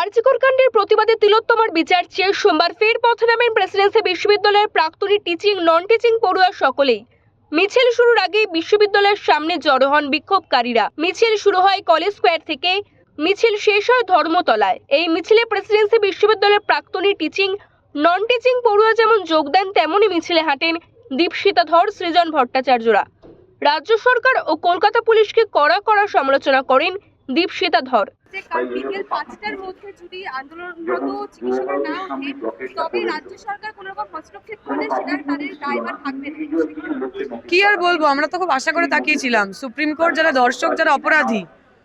আর্জিকর কাণ্ডের প্রতিবাদে তিলোত্তমার বিচার চেয়ে সোমবার ফের পথে নামেন প্রেসিডেন্সি বিশ্ববিদ্যালয়ের প্রাক্তনী টিচিং নন টিচিং পড়ুয়া সকলেই। মিছিল শুরুর আগে বিশ্ববিদ্যালয়ের সামনে জড়ো হন বিক্ষোভকারীরা। মিছিল শুরু হয় কলেজ স্কোয়ার থেকে। মিছিল শেষ হয় ধর্মতলায়। এই মিছিলে প্রেসিডেন্সি বিশ্ববিদ্যালয়ের প্রাক্তনী টিচিং নন টিচিং পড়ুয়া যেমন যোগ দেন, তেমনই মিছিলে হাঁটেন দীপশিতা ধর সৃজন ভট্টাচার্যরা। রাজ্য সরকার ও কলকাতা পুলিশকে কড়া কড়া সমালোচনা করেন দীপশিতা ধর। বিকেল পাঁচটার মধ্যে যদি আন্দোলনরত চিকিৎসকরা না ওঠে তবে রাজ্য সরকার কোনো রকম হস্তক্ষেপ করলে সেটা তাদের দায়ভার থাকবে কি আর বলব? আমরা তো খুব আশা করে তাকিয়েছিলাম। সুপ্রিম কোর্ট যারা দর্শক যারা অপরাধী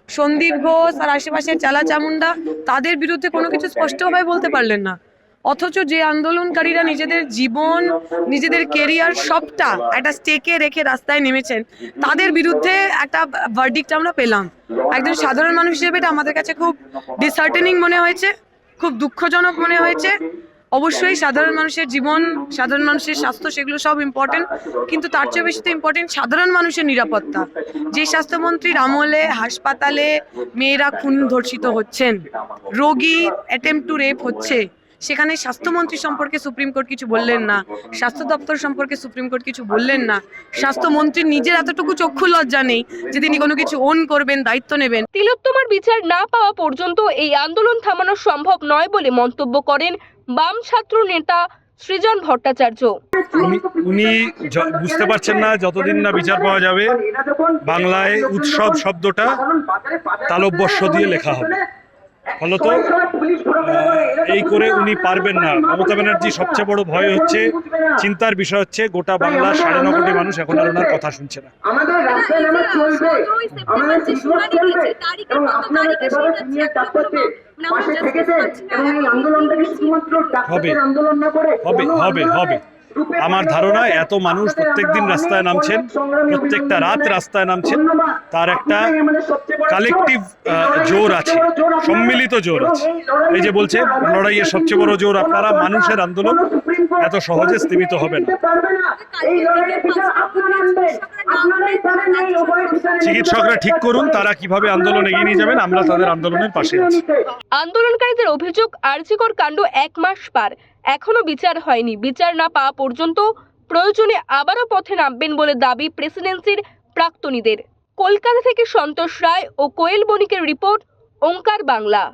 সন্দীপ ঘোষ আর আশেপাশের চালা চামুন্ডা তাদের বিরুদ্ধে কোনো কিছু স্পষ্টভাবে বলতে পারলেন না। অথচ যে আন্দোলনকারীরা নিজেদের জীবন, নিজেদের কেরিয়ার সবটা একটা স্টেকে রেখে রাস্তায় নেমেছেন, তাদের বিরুদ্ধে একটা ভার্ডিক্ট আমরা পেলাম। একজন সাধারণ মানুষ হিসেবে এটা আমাদের কাছে খুব ডিসহার্টেনিং মনে হয়েছে, খুব দুঃখজনক মনে হয়েছে। অবশ্যই সাধারণ মানুষের জীবন, সাধারণ মানুষের স্বাস্থ্য, সেগুলো সব ইম্পর্টেন্ট কিন্তু তার চেয়ে বেশি তো ইম্পর্টেন্ট সাধারণ মানুষের নিরাপত্তা। যে স্বাস্থ্যমন্ত্রীর আমলে হাসপাতালে মেয়েরা খুন ধর্ষিত হচ্ছেন, রোগী অ্যাটেম্প টু রেপ হচ্ছে। সেখানে স্বাস্থ্যমন্ত্রী সম্পর্কে সুপ্রিম কোর্ট কিছু বললেন না স্বাস্থ্য দপ্তর সম্পর্কে সুপ্রিম কোর্ট কিছু বললেন না স্বাস্থ্যমন্ত্রীর নিজের এতটুকু চক্ষু লজ্জা নেই যে তিনি কোনো কিছু ওন করবেন দায়িত্ব নেবেন। তিলোত্তমার বিচার না পাওয়া পর্যন্ত এই আন্দোলন থামানো সম্ভব নয় বলে মন্তব্য করেন বাম ছাত্র নেতা সৃজন ভট্টাচার্য। উনি উনি বুঝতে পারছেন না যতদিন না বিচার পাওয়া যাবে বাংলায় উৎসব শব্দটা তালব্যস্য দিয়ে লেখা হবে। ফলত এই করে উনি পারবেন না। মমতা ব্যানার্জি সবচেয়ে বড় ভয় হচ্ছে চিন্তার বিষয় হচ্ছে গোটা বাংলার সাড়ে ন কোটি মানুষ এখন আর ওনার কথা শুনছে না। হবে। আন্দোলন না করে হবে, হবে, হবে। আমার ধারণা এত মানুষ আপনাদের প্রত্যেকদিন রাস্তায় নামছেন প্রত্যেকটা রাত রাস্তায় নামছেন। তার একটা কালেকটিভ জোর। আছে। সম্মিলিত জোর আছে। এই যে বলছে লড়াইয়ের সবচেয়ে বড় জোর আপনারা মানুষের আন্দোলন এত সহজে স্থিমিত হবে না। চিকিৎসকরা ঠিক করুন তারা কীভাবে আন্দোলন এগিয়ে নিয়ে যাবেন? আমরা তাদের আন্দোলনের পাশে আছি। আন্দোলনকারীদের অভিযোগ আরজিকর কাণ্ড এক মাস পার। এখনও বিচার হয়নি। বিচার না পাওয়া পর্যন্ত প্রয়োজনে আবারও পথে নামবেন বলে দাবি প্রেসিডেন্সির প্রাক্তনীদের। কলকাতা থেকে সন্তোষ রায় ও কোয়েল বণিকের রিপোর্ট, ওঙ্কার বাংলা।